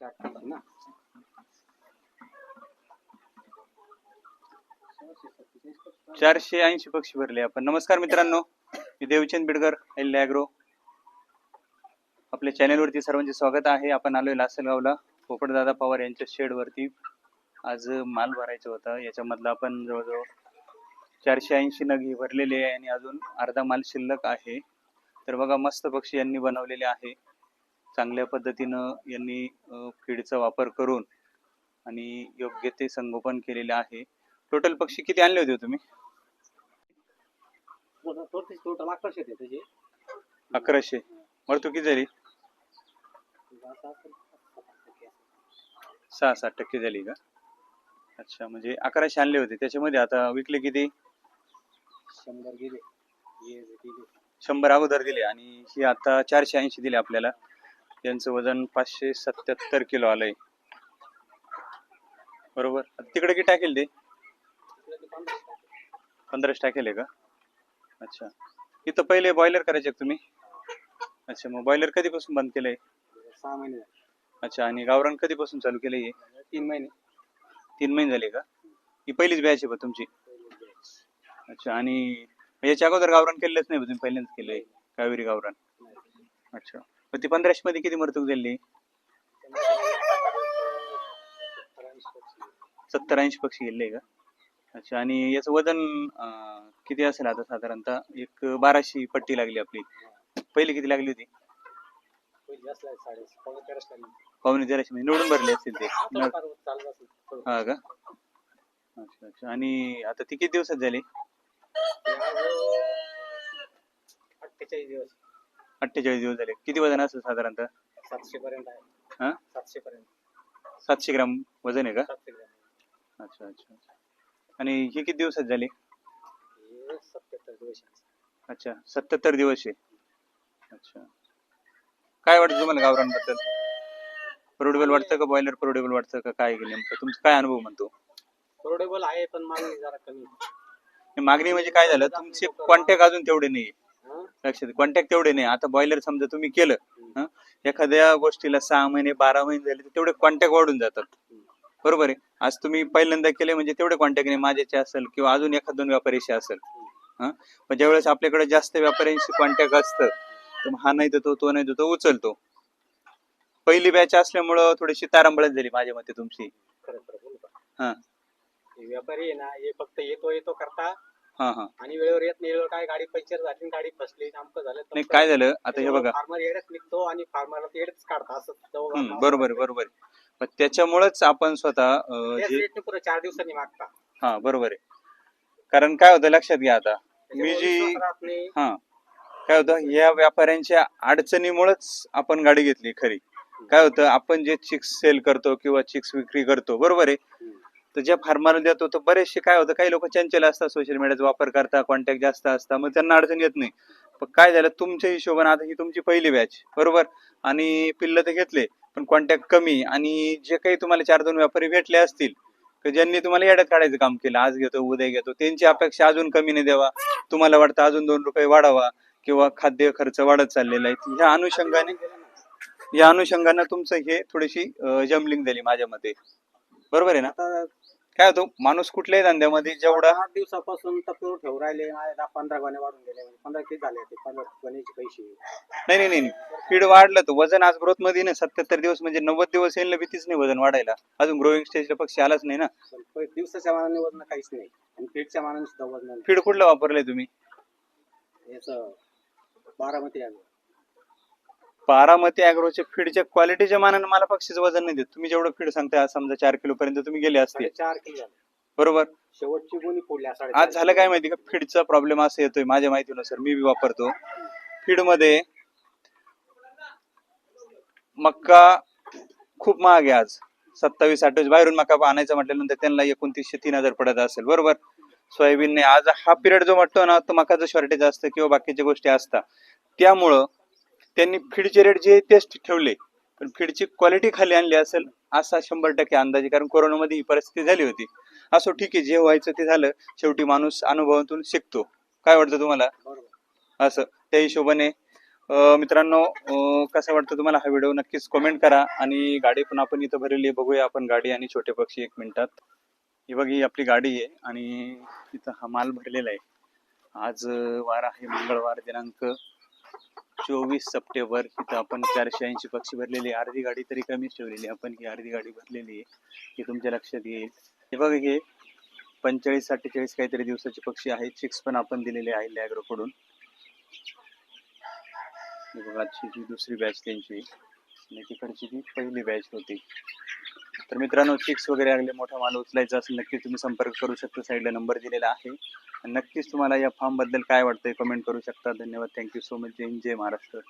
चार टाकी ना चारशे ऐंशी पक्षी भरले आपण. नमस्कार मित्रांनो मी देवचंद बिडकर एल ॲग्रो आपल्या चॅनेलवरती सर्वांचे स्वागत आहे. आपण आलोय लासलगावला. पोपटदादा पवार यांच्या शेडवरती. आज माल भरायचा होता. याच्यामधला आपण जवळजवळ चारशे ऐंशी नग हे भरलेले आहे आणि अजून अर्धा माल शिल्लक आहे. तर बघा मस्त पक्षी यांनी बनवलेले आहे. चांगल्या पद्धतीनं यांनी फीडचा वापर करून आणि योग्य ते संगोपन केलेले आहे. टोटल पक्षी किती आणले होते तुम्ही? टोटल अकराशे त्याचे. अकराशे. मरतो किती झाली. सहा सात टक्के झाली का? अच्छा म्हणजे अकराशे आणले होते. त्याच्यामध्ये आता विकले किती? शंभर गेले. शंभर अगोदर दिले आणि ही आता चारशे ऐंशी दिले आपल्याला. यांचं वजन पाचशे सत्याहत्तर किलो आलंय. बरोबर? तिकडे किती टाकेल ते? पंधराशे टाकले. आहे का? अच्छा. इथं पहिले बॉयलर करायचे तुम्ही? अच्छा मग बॉयलर कधीपासून बंद केलंय? सहा महिने. अच्छा आणि गावरान कधीपासून चालू केलंय हे? तीन महिने. तीन महिने झाले का? ही पहिलीच बॅच आहे बा तुमची? अच्छा आणि याच्या अगोदर गावरान केलेलंच नाही तुम्ही पहिल्यांदाच केलंय? कावेरी गावरान. अच्छा. मग ती पंधराशे मध्ये किती मरतूक झाली? सत्तर ऐंशी पक्षी गेले का? अच्छा आणि याचं वजन किती असेल आता साधारणतः? एक बाराशे पट्टी लागली आपली. पहिली किती लागली होती? पावणे तेराशे म्हणजे निवडून भरले असतील ते. हा का? अच्छा अच्छा. आणि आता ती किती दिवसात झाली? अठ्ठेचाळीस दिवस. अठ्ठेचाळीस दिवस झाले. किती वजन असेल साधारणतः? सातशे पर्यंत आहे. हा? सातशे पर्यंत. सातशे ग्राम वजन आहे का? सातशे ग्रॅम. अच्छा अच्छा अच्छा. आणि ही किती दिवसात झाली? हे सत्याहत्तर दिवस. अच्छा सत्याहत्तर दिवस आहे. अच्छा. काय वाटतं तुम्हाला गावरांबद्दल प्रोडेबल वाटतं का बॉयलर प्रोडेबल वाटतं का काय नेमकं? तुमचा काय अनुभव म्हणतो? परवडेबल आहे पण मागणी जरा कमी मागणी म्हणजे काय झालं? तुमचे कॉन्टॅक्ट अजून तेवढे नाही? लक्षात कॉन्टॅक्ट तेवढे नाही. आता बॉयलर समजा तुम्ही केलं? एखाद्या गोष्टीला सहा महिने बारा महिने झाले तेवढे कॉन्टॅक्ट वाढून जातात. बरोबर आहे? आज तुम्ही पहिल्यांदा केले म्हणजे तेवढे कॉन्टॅक्ट नाही. माझ्याचे असेल किंवा अजून एखाद दोन व्यापारीशी असेल हं? पण ज्यावेळेस आपल्याकडे जास्त व्यापाऱ्यांशी कॉन्टॅक्ट असतं तर हा नाही देतो तो नाही देतो उचलतो. पहिली बॅच असल्यामुळं थोडीशी तारांबळच झाली माझ्या मते तुमची. हा. हे व्यापारी आहे ना हे फक्त येतो येतो करता हा हा. आणि वेळेवर येत नाही वेळेवर काय गाडी पंक्चर झाली आणि गाडी फसली आमकं झालं नाही काय झालं. आता हे बघा. फार्मर येडच निघतो आणि फार्मरला ते येडच काढता असं जवळ हम्म, बरोबर बरोबर. मग त्याच्यामुळेच आपण स्वतः अं, त्याच जे रेटने पुढे चार दिवसांनी मागता. हा बरोबर आहे. कारण काय होतं लक्षात घ्या आता. मी त्याच्यामुळे जी विश्वास राहत नाही. हा. काय होतं या व्यापाऱ्यांच्या अडचणीमुळेच आपण गाडी घेतली खरी. काय होतं आपण जे चिक्स सेल करतो किंवा चिक्स विक्री करतो बरोबर आहे. हम्म. तर ज्या फार्मरला देतो तर बरेचसे काय होतं काही लोक चंचल असतात सोशल मीडियाचा वापर करता कॉन्टॅक्ट जास्त असतात मग त्यांना अडचण येत नाही. पण काय झालं तुमच्या हिशोबाने आता ही तुमची पहिली बॅच बरोबर? आणि पिल्ल तर घेतले पण कॉन्टॅक्ट कमी. आणि जे काही तुम्हाला चार दोन व्यापारी भेटले असतील ज्यांनी तुम्हाला येड्यात काढायचं काम केलं आज घेतो उद्या घेतो त्यांची अपेक्षा अजून कमी नाही द्यावा. तुम्हाला वाटतं अजून दोन रुपये वाढावा किंवा खाद्य खर्च वाढत चाललेला आहे. ह्या अनुषंगाने या अनुषंगाने तुमचं हे थोडीशी जमलिंग झाली माझ्या मते. बरोबर आहे ना? आता काय होतो? माणूस कुठल्याही धंद्यामध्ये जेवढा आठ दिवसापासून तत्व ठेवू राहिले. माझे दहा पंधरा गोणे वाढून गेले. म्हणजे पंधरा किती झाले ते पंधरा गोण्याचे पैसे. नाही नाही नाही. फीड वाढलं तर वजन आज ग्रोथमध्ये ना सत्याहत्तर दिवस म्हणजे नव्वद दिवस येईल भीतीच नाही वजन वाढायला. अजून ग्रोईंग स्टेजला पक्षी आलाच नाही ना. पण पै- दिवसाच्या मानाने वजन काहीच नाही. आणि पीठच्या मानाने सुद्धा वजन. फीड कुठलं वापरलंय तुम्ही? याचं बारामती आहे बारामती अॅग्रोच्या फीडच्या क्वालिटीच्या मानाने मला पक्षीचं वजन नाही देत. तुम्ही जेवढं फीड सांगताय आज समजा चार किलो पर्यंत तुम्ही गेले असते. चार किलो बरोबर? शेवटची गोणी फोडल्या साडे आज झालं काय माहिती का? फीडचा प्रॉब्लेम असा येतोय माझ्या माहितीनुसार मी बी वापरतो. फीडमध्ये मक्का खूप महाग आहे आज. सत्तावीस अठ्ठावीस बाहेरून मका आणायचा म्हटल्यानंतर त्यांना एकोणतीसशे तीन हजार पडत असेल. बरोबर? सोयाबीनने आज हा पिरियड जो म्हटतो ना तो मकाचं शॉर्टेज असतं किंवा बाकीच्या गोष्टी असतात. त्यामुळं त्यांनी फीडचे रेट जे तेच ठेवले पण फीडची क्वालिटी खाली आणली असेल असा शंभर टक्के अंदाजे कारण कोरोनामध्ये ही परिस्थिती झाली होती. असो ठीक आहे जे व्हायचं ते झालं शेवटी माणूस अनुभवातून शिकतो. काय वाटतं तुम्हाला? असं. त्या हिशोबाने मित्रांनो कसं वाटतं तुम्हाला हा व्हिडिओ नक्कीच कमेंट करा आणि गाडी पण आपण इथं भरलेली बघूया आपण गाडी आणि छोटे पक्षी एक मिनिटात. ही बघ ही आपली गाडी आहे आणि इथं हा माल भरलेला आहे. आज वार आहे मंगळवार दिनांक चोवीस सप्टेंबर इथं आपण चारशे ऐंशी पक्षी भरलेली आहे. अर्धी गाडी तरी कमीच ठेवलेली आहे. आपण ही अर्धी गाडी भरलेली आहे. हे तुमच्या लक्षात येईल. हे बघा हे पंचेचाळीस अठ्ठेचाळीस काहीतरी दिवसाचे पक्षी आहेत. चिक्स पण आपण दिलेले आहे लॅग्रो कडून. बघा आजची दुसरी बॅच त्यांची आणि तिकडची ती पहिली बॅच होती. तर मित्रांनो चिक्स वगैरे लागले मोठा माल उचलायचा असेल नक्कीच तुम्ही संपर्क करू शकता. साईडला नंबर दिलेला आहे. आणि नक्कीच तुम्हाला या फॉर्मबद्दल काय वाटतंय कमेंट करू शकता. धन्यवाद. थँक्यू सो मच जय हिंद जय महाराष्ट्र.